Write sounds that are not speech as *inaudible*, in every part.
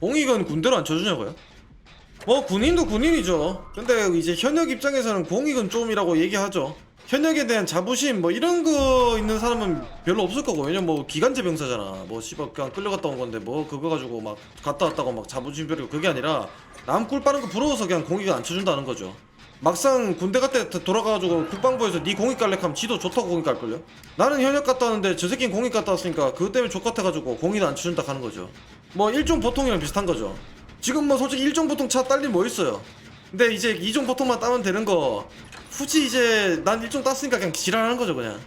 공익은 군대로 안 쳐주냐고요? 뭐 군인도 군인이죠. 근데 이제 현역 입장에서는 공익은 좀이라고 얘기하죠. 현역에 대한 자부심 뭐 이런 거 있는 사람은 별로 없을 거고 왜냐면 뭐 기간제 병사잖아. 뭐 씨발 그냥 끌려갔다 온 건데 뭐 그거 가지고 막 갔다 왔다고 막 자부심 벼리고 그게 아니라 남 꿀 빠는 거 부러워서 그냥 공익을 안 쳐준다는 거죠. 막상 군대 갔다 돌아가가지고 국방부에서 네 공익 갈래 하면 지도 좋다고 공익 갈걸요? 나는 현역 갔다 왔는데 저 새끼는 공익 갔다 왔으니까 그것 때문에 족같아가지고 공익을 안 쳐준다 하는 거죠. 뭐 일종 보통이랑 비슷한 거죠. 지금 뭐 솔직히 일종 보통 차 딸린 뭐 있어요. 근데 이제 이종 보통만 따면 되는 거 굳이 이제 난 일종 땄으니까 그냥 지랄하는 거죠 그냥.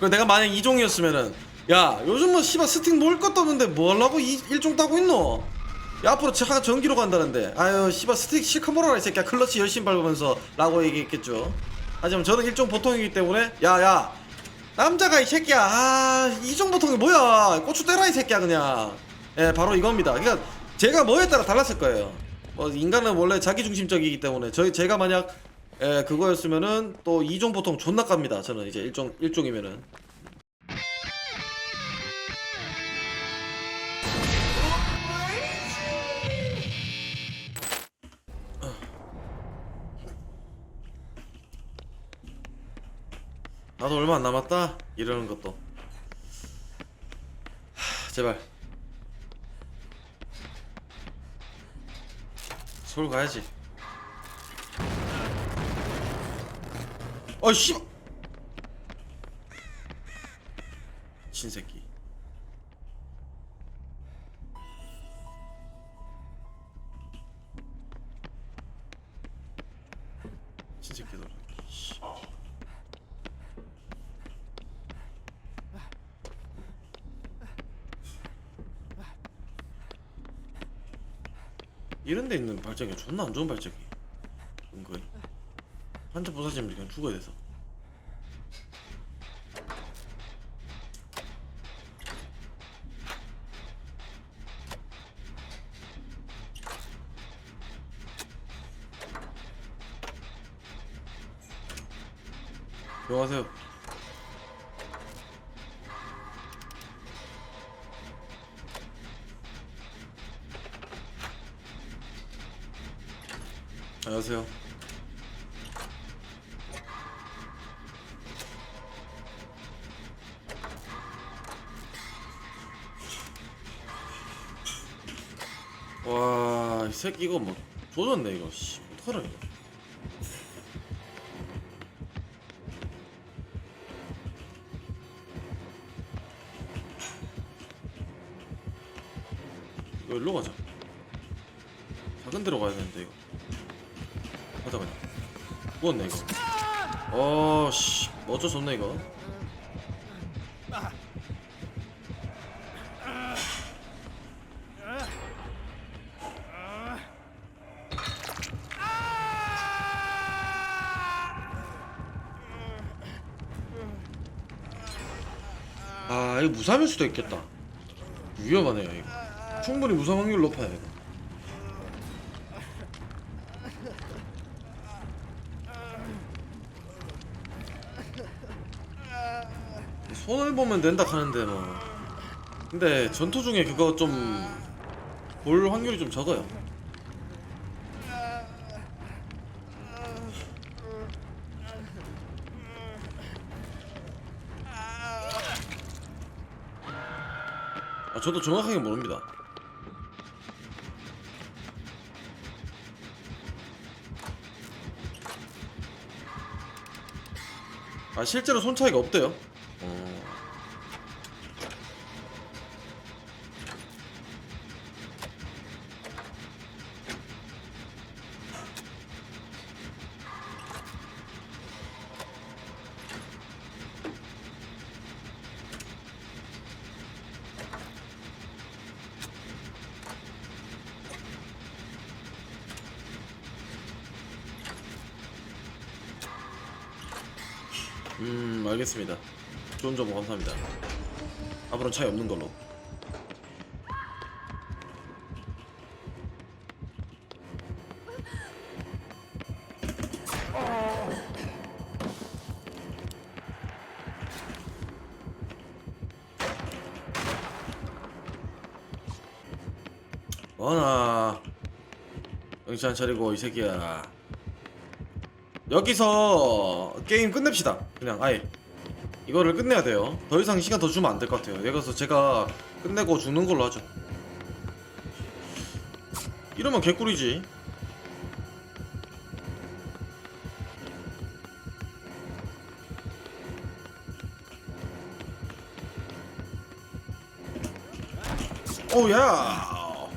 그 내가 만약 이종이었으면은 야 요즘 뭐 씨발 스틱 놓을 것도 없는데 뭐 하려고 이 일종 따고 있노? 야 앞으로 차가 전기로 간다는데. 아유 씨발 스틱 실컷 몰아라 이 새끼야. 클러치 열심히 밟으면서 라고 얘기했겠죠. 하지만 저는 일종 보통이기 때문에 야야. 남자가 이 새끼야. 아 이종 보통이 뭐야? 고추 때라 이 새끼야 그냥. 예 바로 이겁니다. 그러니까 제가 뭐에 따라 달랐을 거예요. 뭐 인간은 원래 자기중심적이기 때문에. 저희 제가 만약 예 그거였으면은 또 이종 보통 존나 깝니다 저는 이제 일종 일종이면은 나도 얼마 안 남았다? 이러는 것도. 하, 제발. 서울 가야지. 어씨! 신새끼 데 있는 발작이 존나 안 좋은 발작이 은근히 한대 부서지면 그냥 죽어야 돼서. 안녕하세요 안녕하세요 와, 이 새끼 이거 뭐 조졌네 이거. 씨, 어떡하라 이거. 이거 일로 가자. 작은 데로 가야 되는데 이거. 가자 그냥. 무겁네 이거. 어, 씨, 뭐 어쩔 수 없네 이거. 아, 이거 무사일 수도 있겠다. 위험하네요 이거. 충분히 무사 확률 높아요 이거. 손을 보면 된다 하는데 뭐. 근데 전투 중에 그거 좀 볼 확률이 좀 적어요. 아 저도 정확하게 모릅니다. 아 실제로 손 차이가 없대요 음 알겠습니다. 좋은 정보 감사합니다. 앞으로는 차이 없는 걸로. 원아 정신 안 차리고 이 새끼야 여기서 게임 끝냅시다. 그냥 아예 이거를 끝내야 돼요. 더 이상 시간 더 주면 안 될 것 같아요. 여기서 제가 끝내고 죽는 걸로 하죠. 이러면 개꿀이지. 오야!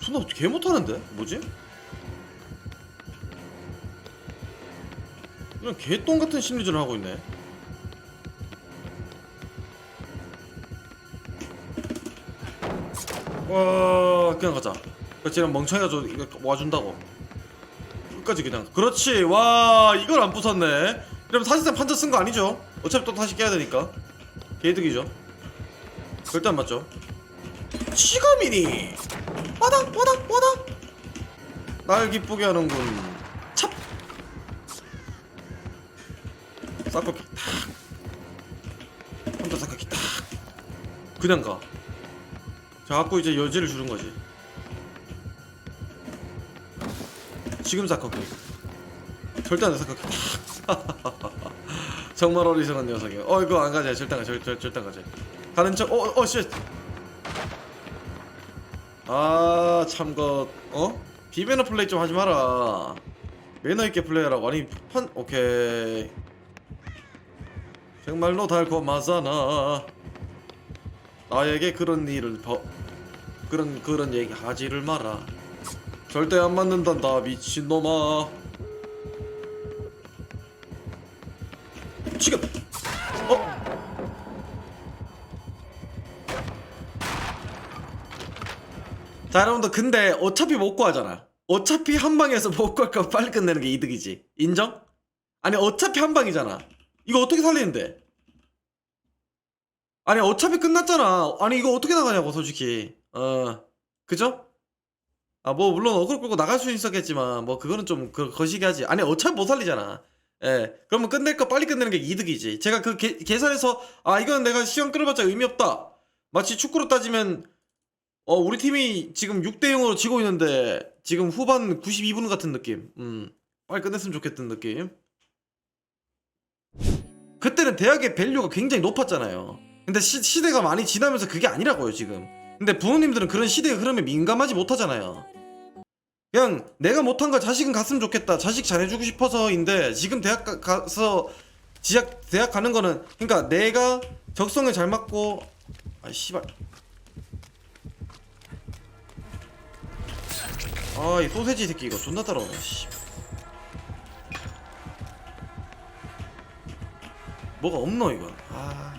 존나 개 못하는데? 뭐지? 그냥 개똥 같은 심리전을 하고 있네. 와 그냥 가자. 그냥 멍청이가 저 이거 와준다고. 끝까지 그냥. 그렇지. 와 이걸 안 부쉈네. 이러면 사실상 판자 쓴 거 아니죠? 어차피 또 다시 깨야 되니까. 개이득이죠. 절대 안 맞죠. 치가미니! 와닥 와닥 와닥 날 기쁘게 하는군 싹바퀴 탁. 혼자 싹바퀴 탁. 그냥 가. 자꾸 이제 여지를 주는 거지. 지금 싹바퀴 절대 싹바퀴 탁. *laughs* 정말 어리석은 녀석이야. 어 이거 안 가자 절대 안 가자 절, 절, 절대 안 가자 가는 척어어쉣 아 참거 어? 비매너 플레이 좀 하지 마라. 매너 있게 플레이하라고. 아니 판 오케이 정말로 달콤하잖아 나에게 그런 일을 더 그런 그런 얘기 하지를 마라. 절대 안 맞는단다 미친놈아. 지금! 어? 자 여러분들 근데 어차피 못 구하잖아. 어차피 한 방에서 못 구할 거 빨리 끝내는 게 이득이지. 인정? 아니 어차피 한 방이잖아 이거 어떻게 살리는데? 아니 어차피 끝났잖아. 아니 이거 어떻게 나가냐고 솔직히. 어 그죠? 아 뭐 물론 어그로 끌고 나갈 수 있었겠지만 뭐 그거는 좀 그, 거시기 하지. 아니 어차피 못 살리잖아. 예. 그러면 끝낼 거 빨리 끝내는 게 이득이지. 제가 그 계, 계산해서 아 이건 내가 시간 끌어봤자 의미 없다. 마치 축구로 따지면 어 우리 팀이 지금 6대 0으로 지고 있는데 지금 후반 92분 같은 느낌. 음 빨리 끝냈으면 좋겠던 느낌 그때는 대학의 밸류가 굉장히 높았잖아요. 근데 시, 시대가 많이 지나면서 그게 아니라고요 지금. 근데 부모님들은 그런 시대의 흐름에 민감하지 못하잖아요. 그냥 내가 못한 걸 자식은 갔으면 좋겠다. 자식 잘해주고 싶어서인데 지금 대학 가, 가서 지학 대학 가는 거는 그러니까 내가 적성에 잘 맞고 아 씨발. 아 이 소세지 새끼 이거 존나 따라오네 씨. 뭐가 없노 이거 아.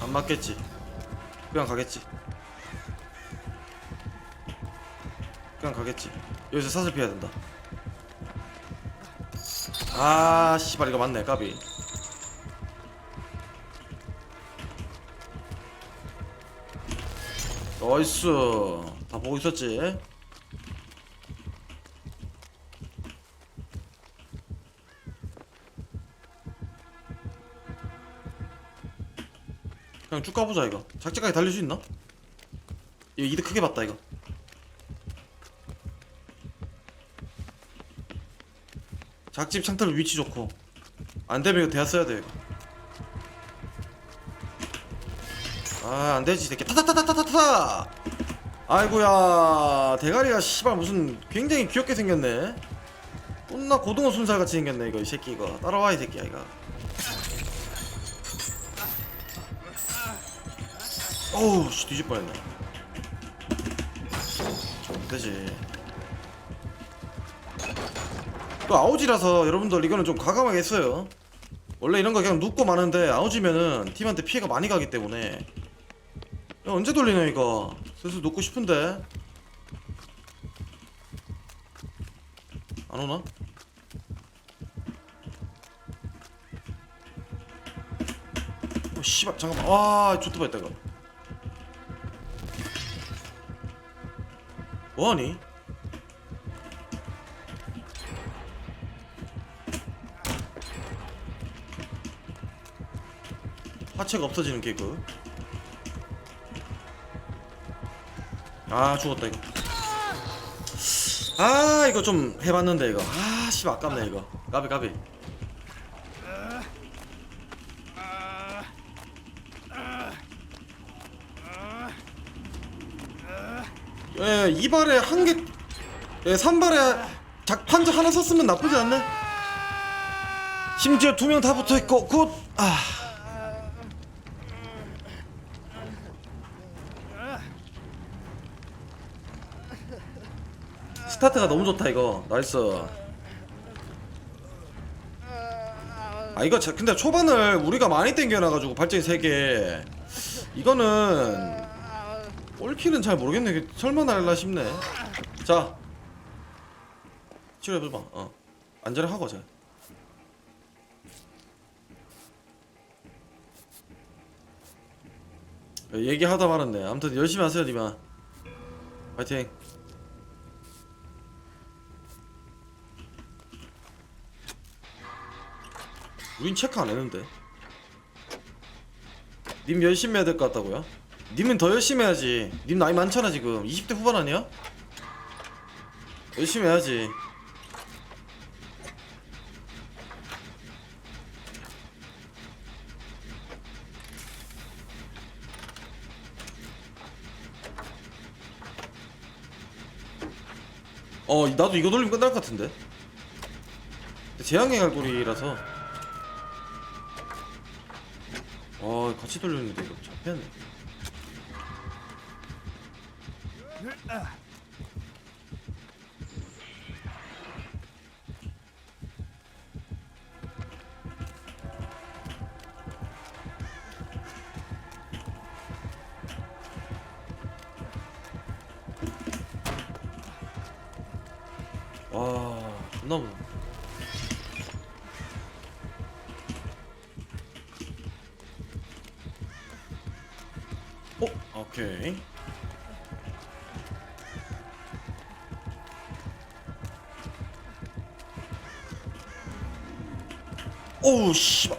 안 맞겠지? 그냥 가겠지? 그냥 가겠지? 여기서 사슬 피해야 된다. 아 씨발 이거 맞네 까비. 나이스. 다 보고 있었지 그냥 쭉 가보자 이거. 작작하게 달릴 수 있나? 이거 이득 크게 봤다 이거. 작집 창틀 위치 좋고. 안되면 이거 대야 써야 돼 이거. 아 안되지 이 새끼. 타타타타타타타! 아이고야 대가리가 씨발 무슨 굉장히 귀엽게 생겼네. 존나 고등어 순살 같이 생겼네 이거 이 새끼 이거. 따라와 이 새끼야 이거 어우 씨 뒤질 뻔했네. 되지. 또 아우지라서 여러분들 이거는 좀 과감하게 했어요. 원래 이런 거 그냥 눕고 마는데 아우지면은 팀한테 피해가 많이 가기 때문에. 야, 언제 돌리냐 이거? 슬슬 눕고 싶은데. 안 오나? 어 씨발 잠깐만. 아 좋다 봤다 이거 뭐하니? 하체가 없어지는 개그. 아 죽었다 이거. 아 이거 좀 해봤는데 이거. 아씨 아깝네 이거. 까비 까비 예 이발에 한 개 예, 3발에 작 판자 하나 썼으면 나쁘지 않네. 심지어 두 명 다 붙어 있고 굿! 아. 스타트가 너무 좋다 이거. 나이스. 아 이거 자- 근데 초반을 우리가 많이 땡겨놔가지고 발전이 3개. 이거는 올킬은 잘 모르겠네. 설마 날라 싶네. 자 치료해봐봐 어 안전하게 하고 자. 얘기하다 말았네. 아무튼 열심히 하세요 니마. 파이팅. 우린 체크 안 했는데. 님 열심히 해야 될 것 같다고요? 님은 더 열심히 해야지. 님 나이 많잖아 지금. 20대 후반 아니야? 열심히 해야지. 어 나도 이거 돌리면 끝날 것 같은데? 재앙의 갈고리라서. 어 같이 돌렸는데 이거 잡혔네 와 오우 씨발.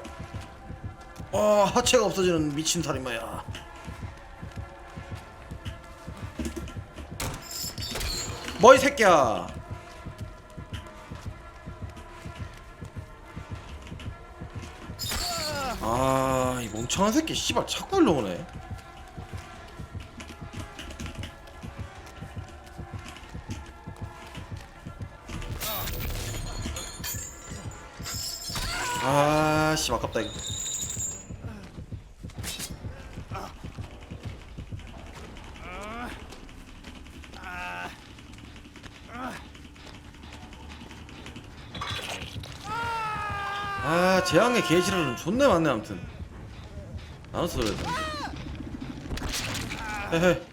아 하체가 없어지는 미친 살인마야. 뭐 이 새끼야. 아, 이 멍청한 새끼 씨발 자꾸 일로 오네. 이거. 아, 재앙의 개시라는 존나 많네 아무튼. 나눠서 그래야 되는데. 헤헤.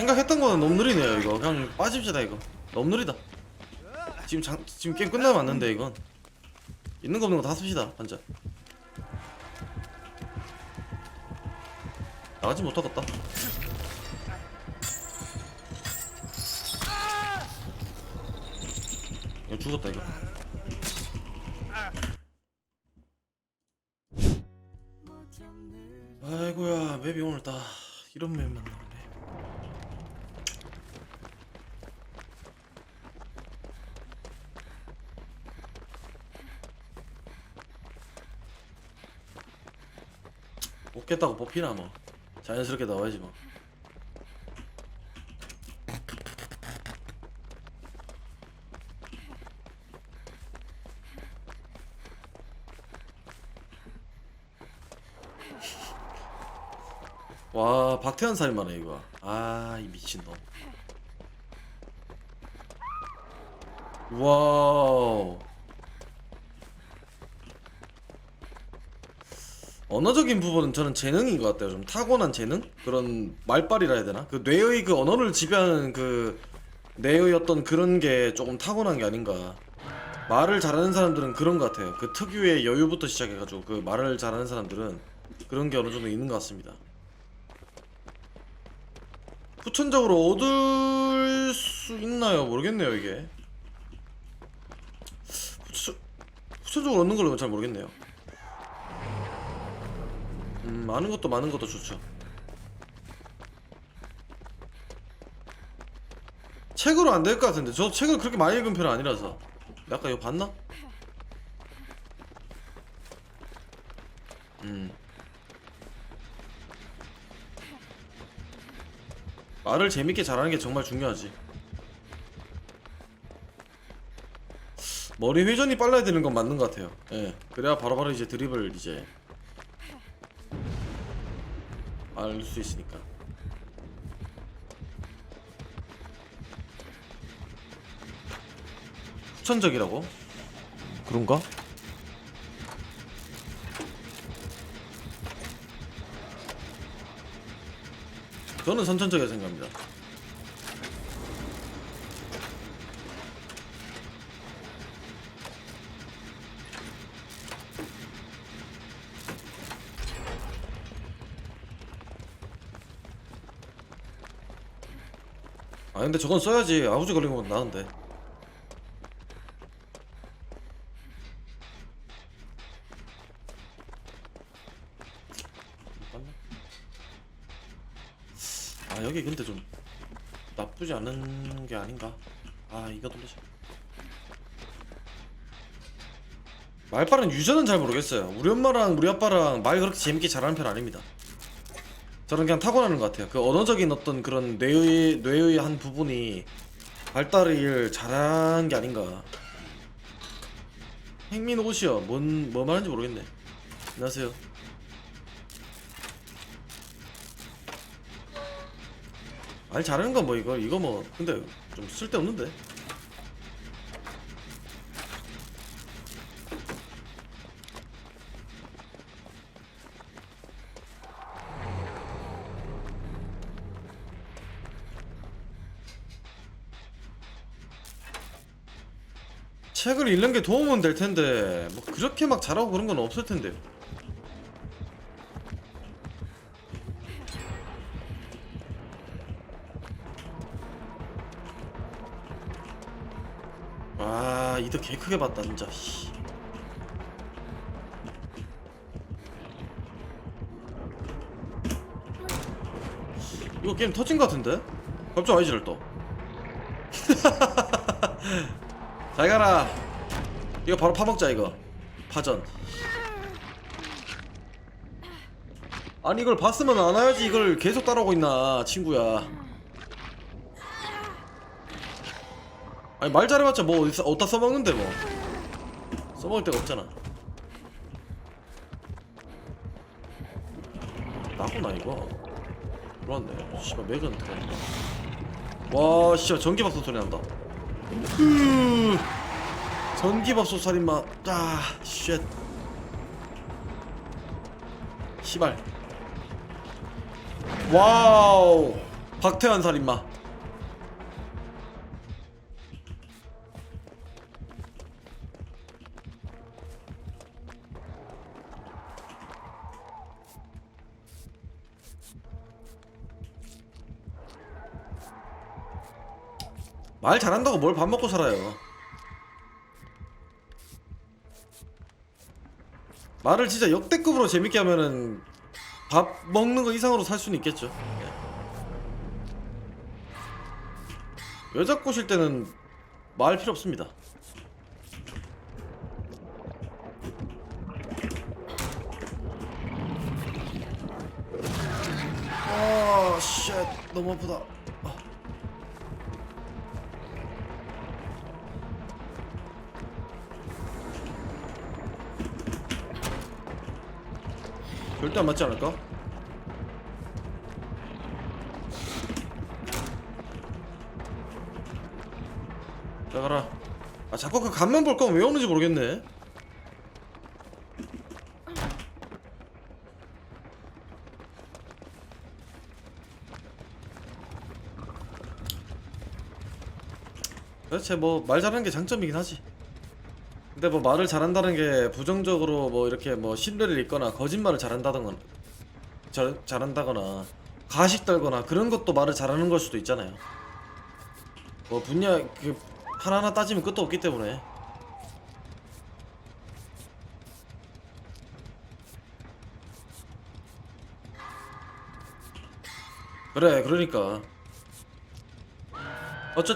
생각했던 거는 너무 느리네요 이거. 그냥 빠집시다 이거. 너무 느리다. 지금 장, 지금 게임 끝나면 왔는데 이건. 있는 거 없는 거 다 씁시다 반자 나가지 못하겠다. 이거 죽었다 이거. 아이고야 맵이 오늘 다 이런 맵만. 나오네 뽑겠다고 뽑히나 뭐. 자연스럽게 나와야지 뭐. *laughs* 와 박태환 살인마네 이거. 아 이 미친놈. 와우 언어적인 부분은 저는 재능인 것 같아요 좀 타고난 재능? 그런 말빨이라 해야 되나? 그 뇌의 그 언어를 지배하는 그 뇌의 어떤 그런 게 조금 타고난 게 아닌가 말을 잘하는 사람들은 그런 것 같아요 그 특유의 여유부터 시작해가지고 그 말을 잘하는 사람들은 그런 게 어느 정도 있는 것 같습니다 후천적으로 얻을 수 있나요? 모르겠네요 이게 후천, 후천적으로 얻는 걸로 잘 모르겠네요 음 많은 것도 많은 것도 좋죠. 책으로 안 될 것 같은데. 저 책을 그렇게 많이 읽은 편은 아니라서. 아까 이거 봤나? 음. 말을 재밌게 잘하는 게 정말 중요하지. 머리 회전이 빨라야 되는 건 맞는 것 같아요. 예. 그래야 바로바로 이제 드립을 이제 알 수 있으니까 후천적이라고? 그런가? 저는 선천적이라 생각합니다. 아 근데 저건 써야지. 아우지 걸린 것보다 나은데? 아 여기 근데 좀 나쁘지 않은 게 아닌가? 아 이거 돌리자. 말빠른 유저는 잘 모르겠어요. 우리 엄마랑 우리 아빠랑 말 그렇게 재밌게 잘하는 편 아닙니다 저는 그냥 타고나는 것 같아요. 그 언어적인 어떤 그런 뇌의 뇌의 한 부분이 발달을 잘한 게 아닌가. 행민 옷이요. 뭔, 뭐 말하는지 모르겠네. 안녕하세요. 말 잘하는 건 뭐 이거 이거 뭐 근데 좀 쓸데없는데 책을 읽는 게 도움은 될 텐데 뭐 그렇게 막 잘하고 그런 건 없을 텐데 아 이득 개 크게 봤다 진짜 씨. 이거 게임 터진 것 같은데? 갑자기 아이지를 또. *laughs* 잘 가라. 이거 바로 파먹자 이거. 파전. 아니 이걸 봤으면 안 와야지 이걸 계속 따라오고 있나 친구야. 아니 말 잘해봤자 뭐 어디서 어디다 써먹는데 뭐. 써먹을 데가 없잖아. 나구나 이거. 들어왔네. 씨발 맥은 들어왔네. 와 씨발 전기밥솥 소리 난다. 으 전기밥솥 살인마. 아쉣. 시발. 와우. 박태환 살인마. 말 잘한다고 뭘 밥 먹고 살아요 말을 진짜 역대급으로 재밌게 하면은 밥 먹는 거 이상으로 살 수는 있겠죠. 네. 여자 꼬실 때는 말 필요 없습니다. 아, 쉣, 너무 아프다. 절대 안 맞지 않을까? 자 가라. 아 자꾸 그 간만 볼 거면 왜 오는지 모르겠네. 도대체 뭐 말 잘하는 게 장점이긴 하지 근데 뭐 말을 잘한다는 게 부정적으로 뭐 이렇게 뭐 신뢰를 잃거나 거짓말을 잘한다던가 잘, 잘한다거나 가식 떨거나 그런 것도 말을 잘하는 걸 수도 있잖아요. 뭐 분야 그 하나하나 따지면 끝도 없기 때문에. 그래 그러니까.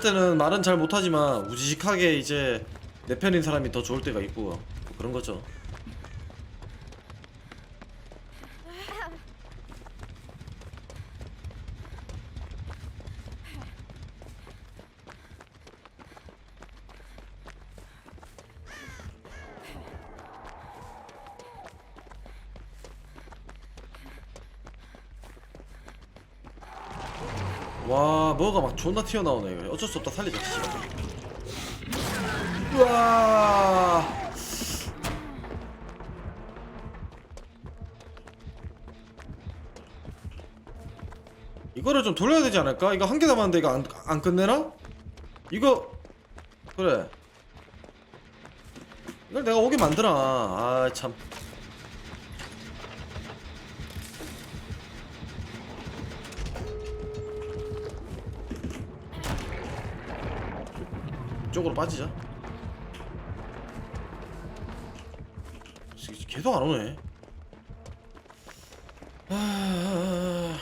때는 말은 잘 못하지만 우지식하게 이제 내 편인 사람이 더 좋을 때가 있고 뭐 그런 거죠. 와 뭐가 막 존나 튀어나오네. 어쩔 수 없다. 살리자 씨발 우와. 이거를 좀 돌려야 되지 않을까? 이거 한 개 남았는데 이거 안, 안 끝내나? 이거 그래. 이걸 내가 오게 만드나 아참. 이쪽으로 빠지자 계속 안 오네. 아...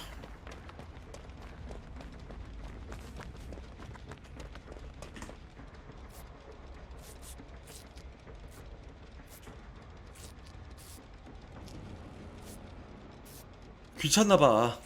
귀찮나봐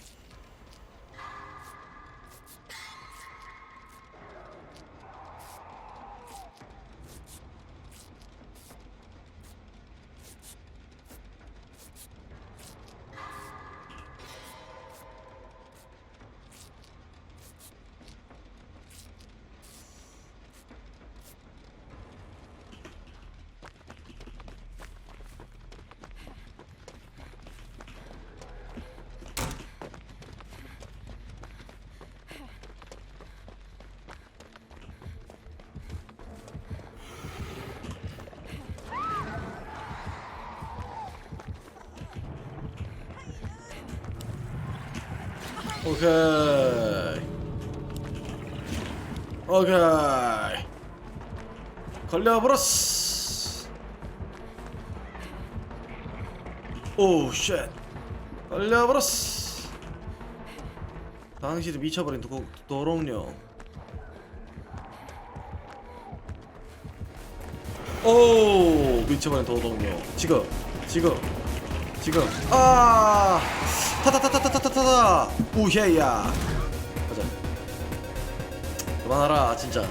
오케이. 오케이. 걸려버렸어. 오쉣. 걸려버렸어. 당신은 미쳐버린 도, 도롱뇽. 오 미쳐버린 도롱뇽. 지금 지금 지금. 아 타타타타타타타 우헤야. 가자. 그만하라 진짜